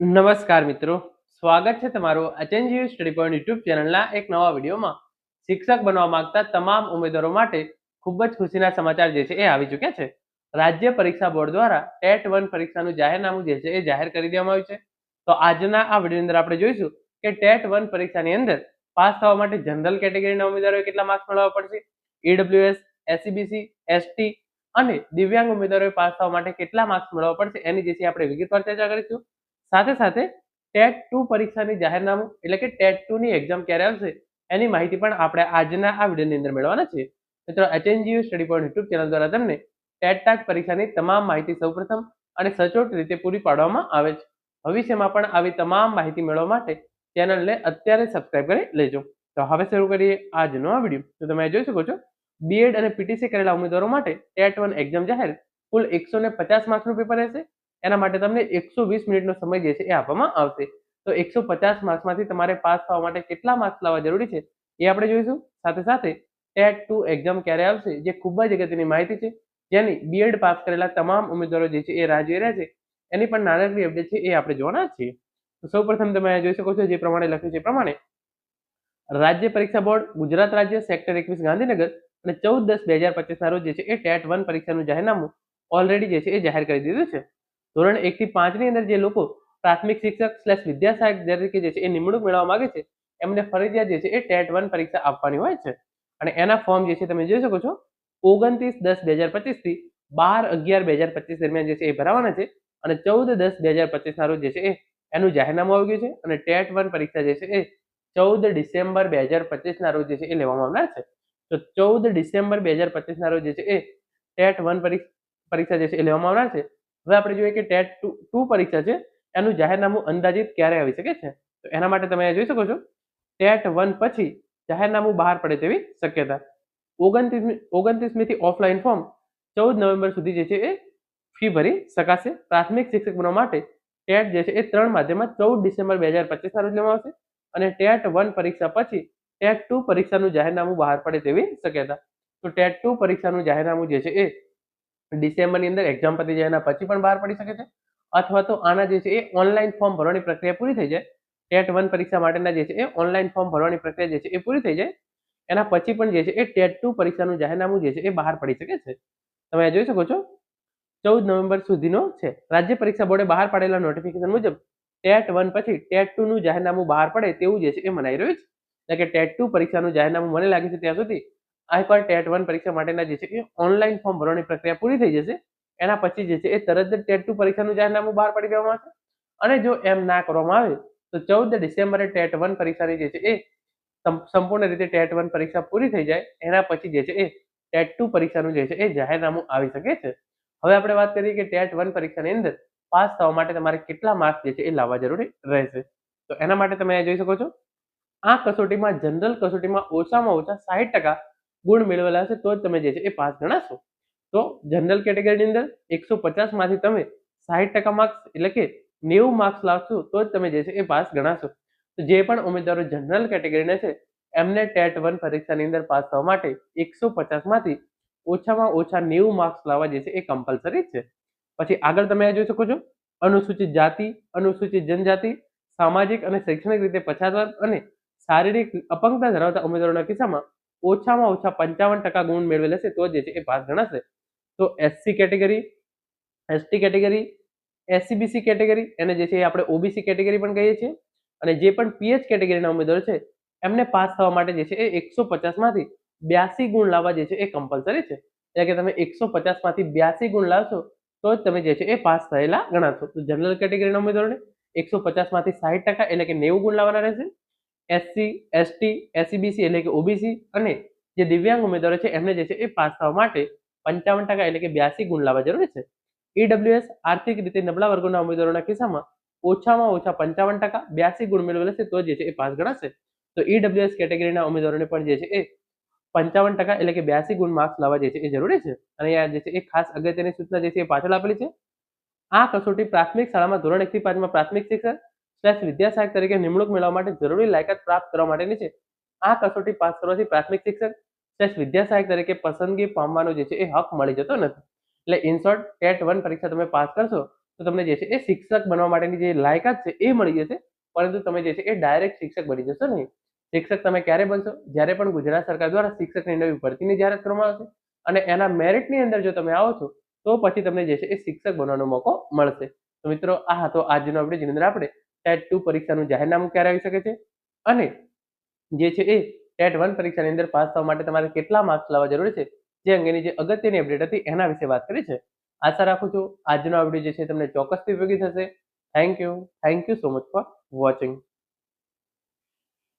નમસ્કાર મિત્રો. સ્વાગત છે તમારું અચેન્જીવ સ્ટડી પોઈન્ટ યુટ્યુબ ચેનલના એક નવા વિડીયોમાં. શિક્ષક બનવા માંગતા તમામ ઉમેદવારો માટે ખૂબ જ ખુશીના સમાચાર જે છે એ આવી ચૂક્યા છે. રાજ્ય પરીક્ષા બોર્ડ દ્વારા ટેટ વન પરીક્ષાનું જાહેરનામું જે છે એ જાહેર કરી દેવામાં આવ્યું છે. તો આજના આ વિડીયોની અંદર આપણે જોઈશું કે ટેટ વન પરીક્ષાની અંદર પાસ થવા માટે જનરલ કેટેગરીના ઉમેદવારોએ કેટલા માર્ક્સ મેળવવા પડશે? ઈડબ્લ્યુએસ એસસીબીસી એસટી અને દિવ્યાંગ ઉમેદવારોએ પાસ થવા માટે કેટલા માર્ક્સ મેળવવા પડશે? એની જે છે આપણે વિગતવાર ચર્ચા કરીશું. સાથે સાથે ટેટ ટુ પરીક્ષાની જાહેરનામું, એટલે કે ટેટ ટુની એક્ઝામ ક્યારે આવશે, એની માહિતી પણ આપણે આજના આ વિડીયોની અંદર મેળવવાના છીએ. મિત્રો HNGU study point YouTube channel દ્વારા તમને ટેટ ટાટ પરીક્ષાની તમામ માહિતી સૌપ્રથમ અને સચોટ રીતે પૂરી પાડવામાં આવે છે. ભવિષ્યમાં પણ આવી તમામ માહિતી મેળવવા માટે ચેનલને અત્યારે સબસ્ક્રાઇબ કરી લેજો. તો હવે શરૂ કરીએ આજનો આ વીડિયો. તો તમે જોઈ શકો છો બીએડ અને પીટીસી કરેલા ઉમેદવારો માટે ટેટ વન એક્ઝામ જાહેર કુલ એકસો ને પચાસ માર્ક્સનું પેપર રહેશે. એના માટે તમને એકસો વીસ મિનિટનો સમય જે છે એ આપવામાં આવશે. તો એકસો પચાસ માર્ક્સમાંથી તમારે પાસ થવા માટે કેટલા માર્ક્સ લાવવા જરૂરી છે એ આપણે જોઈશું. સાથે સાથે ટેટ ટુ એક્ઝામ ક્યારે આવશે જે ખૂબ જ અગત્યની માહિતી છે. જેની બીએડ પાસ કરેલા તમામ ઉમેદવારો જે છે એ રાહ જોઈ રહ્યા છે. એની પણ નાણાકીય અપડેટ છે એ આપણે જોવાના છીએ. તો સૌ પ્રથમ તમે જોઈ શકો છો જે પ્રમાણે લખ્યું છે પ્રમાણે રાજ્ય પરીક્ષા બોર્ડ, ગુજરાત રાજ્ય, સેક્ટર એકવીસ ગાંધીનગર અને ચૌદ દસ બે હજાર પચીસના રોજ જે છે એ ટેટ વન પરીક્ષાનું જાહેરનામું ઓલરેડી જે છે એ જાહેર કરી દીધું છે. ધોરણ એક થી પાંચની અંદર જે લોકો પ્રાથમિક શિક્ષક સ્લેશ વિદ્યા સહાયક તરીકે જે છે એ નિમણૂક મેળવવા માંગે છે, એમને ફરજિયાત જે છે એ ટેટ વન પરીક્ષા આપવાની હોય છે. અને એના ફોર્મ જે છે તમે જોઈ શકો છો, ઓગણત્રીસ દસ બે હજાર પચીસથી બાર અગિયાર બે હજાર પચીસ દરમિયાન જે છે એ ભરાવાના છે અને ચૌદ દસ બે હજાર પચીસના રોજ જે છે એ એનું જાહેરનામું આવી ગયું છે અને ટેટ વન પરીક્ષા જે છે એ ચૌદ ડિસેમ્બર બે હજાર પચીસના રોજ જે છે એ લેવામાં આવનાર છે. તો ચૌદ ડિસેમ્બર બે હજાર પચીસના રોજ જે છે એ ટેટ વન પરીક્ષા જે છે એ લેવામાં આવનાર છે. હવે આપણે જોઈએ કે ટેટ ટુ પરીક્ષા છે, એનું જાહેરનામું અંદાજિત ક્યારે આવી શકે છે? તો એના માટે તમે જોઈ શકો છો, ટેટ વન પછી જાહેરનામું બહાર પડે તેવી શક્યતા. ઓગણત્રીસમી ઓગણત્રીસમી થી ઓફલાઈન ફોર્મ ચૌદ નવેમ્બર સુધી જે છે એ ફી ભરી શકાશે. પ્રાથમિક શિક્ષક બનવા માટે ટેટ જે છે એ ત્રણ માધ્યમમાં ચૌદ ડિસેમ્બર બે હજાર પચીસના રોજ લેવામાં આવશે અને ટેટ વન પરીક્ષા પછી ટેટ ટુ પરીક્ષાનું જાહેરનામું બહાર પડે તેવી શક્યતા. તો ટેટ ટુ પરીક્ષાનું જાહેરનામું જે છે એ ડિસેમ્બરની અંદર એક્ઝામ પતી જાય એના પછી પણ બહાર પડી શકે છે. અથવા તો આના જે છે એ ઓનલાઈન ફોર્મ ભરવાની પ્રક્રિયા પૂરી થઈ જાય. ટેટ વન પરીક્ષા માટેના જે છે એ ઓનલાઈન ફોર્મ ભરવાની પ્રક્રિયા જે છે એ પૂરી થઈ જાય. એના પછી પણ જે છે એ ટેટ ટુ પરીક્ષાનું જાહેરનામું જે છે એ બહાર પડી શકે છે. તમે જોઈ શકો છો? ચૌદ નવેમ્બર સુધીનો છે. રાજ્ય પરીક્ષા બોર્ડે બહાર પાડેલા નોટિફિકેશન મુજબ ટેટ વન પછી ટેટ ટુ નું જાહેરનામું બહાર પડે તેવું જે છે એ મનાઈ રહ્યું છે. એટલે કે ટેટ ટુ પરીક્ષાનું જાહેરનામું મને લાગે છે ત્યાં સુધી આ પણ ટેટ વન પરીક્ષા માટેના જે છે એ ઓનલાઈન ફોર્મ ભરવાની પ્રક્રિયા પૂરી થઈ જશે. એના પછી જે છે એ તરત જ ટેટ ટુ પરીક્ષાનું જાહેરનામું બહાર પાડી દેવામાં આવશે. અને જો એમ ના કરવામાં આવે, તો ચૌદ ડિસેમ્બરે ટેટ વન પરીક્ષાની જે છે એ સંપૂર્ણ રીતે ટેટ વન પરીક્ષા પૂરી થઈ જાય. એના પછી જે છે એ ટેટ ટુ પરીક્ષાનું જે છે એ જાહેરનામું આવી શકે છે. હવે આપણે વાત કરીએ કે ટેટ વન પરીક્ષાની અંદર પાસ થવા માટે તમારે કેટલા માર્ક્સ જે છે એ લાવવા જરૂરી રહેશે. તો એના માટે તમે જોઈ શકો છો. આ કસોટીમાં, જનરલ કસોટીમાં ઓછામાં ઓછા સાહીઠ ટકા ગુણ મેળવેલા હશે, તો જ તમે જે છે એ પાસ ગણાશો. તો જનરલ કેટેગરીની અંદર એકસો પચાસમાંથી તમે સાહીઠ ટકા માર્ક્સ એટલે કે નેવું માર્ક્સ લાવશો, તો જ તમે જે છે એ પાસ ગણાશો. તો જે પણ ઉમેદવારો જનરલ કેટેગરીના છે, એમને ટેટ વન પરીક્ષાની અંદર પાસ થવા માટે એકસો પચાસમાંથી ઓછામાં ઓછા નેવું માર્ક્સ લાવવા જે છે એ કમ્પલસરી છે. પછી આગળ તમે જોઈ શકો છો, અનુસૂચિત જાતિ, અનુસૂચિત જનજાતિ, સામાજિક અને શૈક્ષણિક રીતે પછાત વર્ગ અને શારીરિક અપંગતા ધરાવતા ઉમેદવારોના કિસ્સામાં ઓછામાં ઓછા પંચાવન ટકા ગુણ મેળવેલ હશે, તો જે છે એ પાસ ગણાશે. તો SC category ST category SCBC category એને જે છે એ આપણે ઓબીસી કેટેગરી પણ કહીએ છીએ. અને જે પણ પીએચ કેટેગરીના ઉમેદવારો છે, એમને પાસ થવા માટે જે છે એ એકસો પચાસમાંથી બ્યાસી ગુણ લાવવા જે છે એ કમ્પલસરી છે. એટલે કે તમે એકસો પચાસમાંથી બ્યાસી ગુણ લાવશો, તો જ તમે જે છે એ પાસ થયેલા ગણાશો. તો જનરલ કેટેગરીના ઉમેદવારોને એકસો પચાસમાંથી સાહીઠ ટકા એટલે કે નેવું ગુણ લાવવાના રહેશે. એસસી એસટી એસસીબીસી એટલે કે ઓબીસી અને જે દિવ્યાંગ ઉમેદવારો છે, એમને જે છે એ પાસ થવા માટે પંચાવન ટકા એટલે કે બ્યાસી ગુણ લાવવા જરૂરી છે. ઈડબ્લ્યુએસ આર્થિક રીતે નબળા વર્ગોના ઉમેદવારોના કિસ્સામાં ઓછામાં ઓછા પંચાવન ટકા બ્યાસી ગુણ મેળવેલ છે, તો જે છે એ પાસ ગણાશે. તો ઈડબ્લ્યુએસ કેટેગરીના ઉમેદવારોને પણ જે છે એ પંચાવન ટકા એટલે કે બ્યાસી ગુણ માર્ક્સ લાવવા જે છે એ જરૂરી છે. અને અહીંયા જે છે એ ખાસ અગત્યની સૂચના જે છે એ પાછળ આપેલી છે. આ કસોટી પ્રાથમિક શાળામાં ધોરણ એક થી પાંચમાં પ્રાથમિક શિક્ષક સ્લેશ વિદ્યાસહાયક તરીકે નિમણૂક મેળવવા માટે જરૂરી લાયકાત પ્રાપ્ત કરવા માટેની છે. આ કસોટી પાસ કરવાથી પ્રાથમિક શિક્ષક સ્લેશ વિદ્યાસહાયક તરીકે પસંદગી પામવાનો જે છે એ હક મળી જતો નથી. એટલે ઇન શોર્ટ ટેટ વન પરીક્ષા તમે પાસ કરશો, તો તમને જે છે એ શિક્ષક બનવા માટેની જે લાયકાત છે એ મળી જશે, પરંતુ તમે જે છે એ ડાયરેક્ટ શિક્ષક બની જશો નહીં. શિક્ષક તમે ક્યારે બનશો? જ્યારે પણ ગુજરાત સરકાર દ્વારા શિક્ષકની નવી ભરતીની જાહેરાત કરવામાં આવશે અને એના મેરિટની અંદર જો તમે આવો છો, તો પછી તમને જે છે એ શિક્ષક બનવાનો મોકો મળશે. તો મિત્રો, આ હતો આજનો આપણે જેની અંદર આપણે ટેટ ટુ પરીક્ષાનું જાહેરનામું ક્યારે આવી શકે છે? અને જે છે એ ટેટ વન પરીક્ષાની અંદર પાસ થવા માટે તમારે કેટલા માર્ક્સ લાવવા જરૂરી છે? જે અંગેની જે અગત્યની અપડેટ હતી એના વિશે વાત કરી છે. આશા રાખું છું આજનો આ વીડિયો જે છે તમને ચોક્કસથી ઉપયોગી થશે. Thank you. Thank you so much for watching.